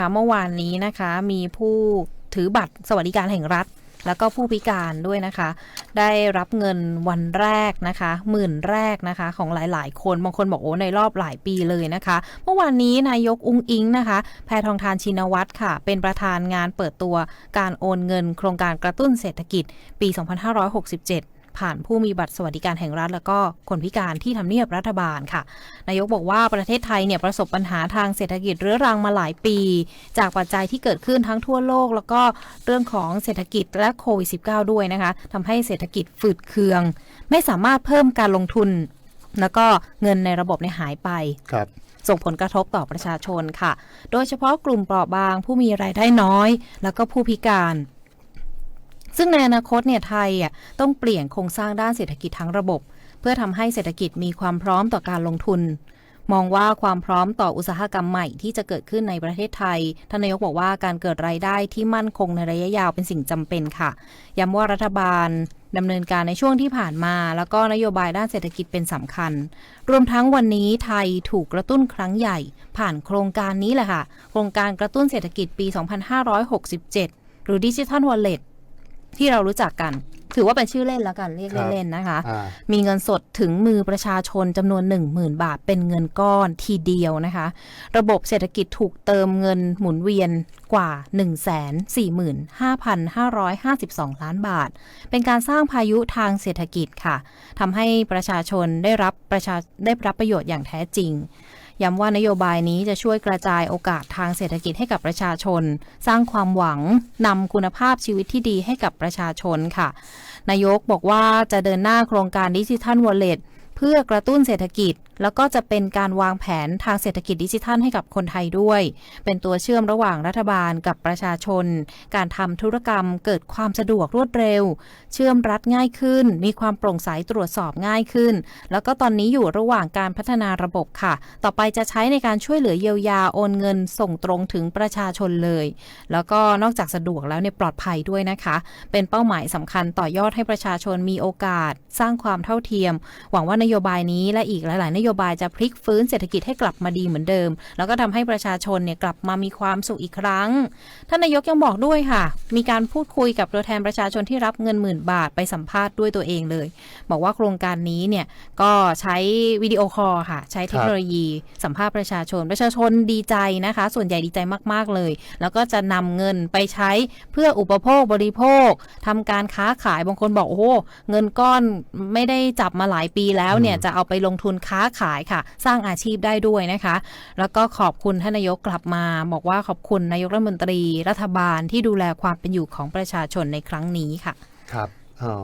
ค่ะเมื่อวานนี้นะคะมีผู้ถือบัตรสวัสดิการแห่งรัฐ แล้วก็ผู้พิการด้วยนะคะ ได้รับเงินวันแรกนะคะหมื่นแรกนะคะ ของหลายๆ คนบางคนบอกโอ้ในรอบหลายปีเลยนะคะ เมื่อวานนี้นายกอุ้งอิงนะคะ แพทองทานชินวัตรค่ะ เป็นประธานงานเปิดตัวการโอนเงิน โครงการกระตุ้นเศรษฐกิจปี 2567 ผ่านผู้มีบัตรสวัสดิการแห่งรัฐ แล้วก็คนพิการที่ทำเนียบรัฐบาลค่ะ นายกบอกว่าประเทศไทยเนี่ยประสบปัญหาทางเศรษฐกิจเรื้อรังมาหลายปี จากปัจจัยที่เกิดขึ้นทั้งทั่วโลก แล้วก็เรื่องของเศรษฐกิจและโควิด -19 ด้วยนะคะทำให้เศรษฐกิจฝืดเคือง ไม่สามารถเพิ่มการลงทุน แล้วก็เงินในระบบเนี่ยหายไปครับส่งผลกระทบต่อประชาชนค่ะ โดยเฉพาะกลุ่มเปราะบาง ผู้มีรายได้น้อย แล้วก็ผู้พิการ ซึ่งในอนาคตเนี่ยไทยอะต้องเปลี่ยนโครงสร้างด้านเศรษฐกิจทั้งระบบ เพื่อทำให้เศรษฐกิจมีความพร้อมต่อการลงทุน มองว่าความพร้อมต่ออุตสาหกรรมใหม่ที่จะเกิดขึ้นในประเทศไทยท่านนายกบอกว่าการเกิดรายได้ที่มั่นคงในระยะยาวเป็นสิ่งจำเป็นค่ะย้ำว่ารัฐบาลดำเนินการในช่วงที่ผ่านมา แล้วก็นโยบายด้านเศรษฐกิจเป็นสำคัญ รวมทั้งวันนี้ไทยถูกกระตุ้นครั้งใหญ่ ผ่านโครงการนี้แหละค่ะ โครงการกระตุ้นเศรษฐกิจปี 2567 หรือดิจิทัลวอลเล็ต ที่เรารู้จักกัน ถือว่าเป็นชื่อเล่นแล้วกันเรียกครับเล่นๆนะคะอ่ามีเงินสดถึงมือประชาชนจำนวน 10,000 บาทเป็นเงินก้อนทีเดียวนะคะ ระบบเศรษฐกิจถูกเติมเงินหมุนเวียนกว่า 145,552 ล้านบาท เป็นการสร้างพายุทางเศรษฐกิจค่ะทำให้ประชาชนได้รับประชาได้รับประโยชน์อย่างแท้จริง ย้ำว่านโยบายนี้จะช่วยกระจายโอกาสทางเศรษฐกิจให้กับประชาชน สร้างความหวังนำคุณภาพชีวิตที่ดีให้กับประชาชนค่ะ นายกบอกว่าจะเดินหน้าโครงการดิจิทัลวอลเล็ตเพื่อกระตุ้นเศรษฐกิจ แล้วก็จะเป็นการวางแผนทางเศรษฐกิจดิจิทัลให้กับคนไทยด้วย เป็นตัวเชื่อมระหว่างรัฐบาลกับประชาชน การทำธุรกรรมเกิดความสะดวกรวดเร็ว เชื่อมรัฐง่ายขึ้น มีความโปร่งใสตรวจสอบง่ายขึ้น แล้วก็ตอนนี้อยู่ระหว่างการพัฒนาระบบค่ะ ต่อไปจะใช้ในการช่วยเหลือเยียวยาโอนเงินส่งตรงถึงประชาชนเลย แล้วก็นอกจากสะดวกแล้วเนี่ยปลอดภัยด้วยนะคะ เป็นเป้าหมายสำคัญต่อยอดให้ประชาชนมีโอกาส สร้างความเท่าเทียม หวังว่านโยบายนี้และอีกหลาย ๆ นโยบายจะพลิกฟื้นเศรษฐกิจให้กลับมาดีเหมือนเดิม แล้วก็ทำให้ประชาชนเนี่ยกลับมามีความสุขอีกครั้ง ท่านนายกยังบอกด้วยค่ะ มีการพูดคุยกับตัวแทนประชาชนที่รับเงินหมื่นบาทไปสัมภาษณ์ด้วยตัวเองเลย บอกว่าโครงการนี้เนี่ยก็ใช้วิดีโอคอลค่ะ ใช้เทคโนโลยีสัมภาษณ์ประชาชน ประชาชนดีใจนะคะ ส่วนใหญ่ดีใจมาก ๆเลย แล้วก็จะนำเงินไปใช้เพื่ออุปโภคบริโภคทำการค้าขายบางคนบอกโอ้เงินก้อนไม่ได้จับมาหลายปีแล้วเนี่ยจะเอาไปลงทุนค้าขายค่ะ สร้างอาชีพได้ด้วยนะคะ แล้วก็ขอบคุณท่านนายกกลับมา บอกว่าขอบคุณนายกรัฐมนตรีรัฐบาลที่ดูแลความเป็นอยู่ของประชาชนในครั้งนี้ค่ะ ครับอ๋อ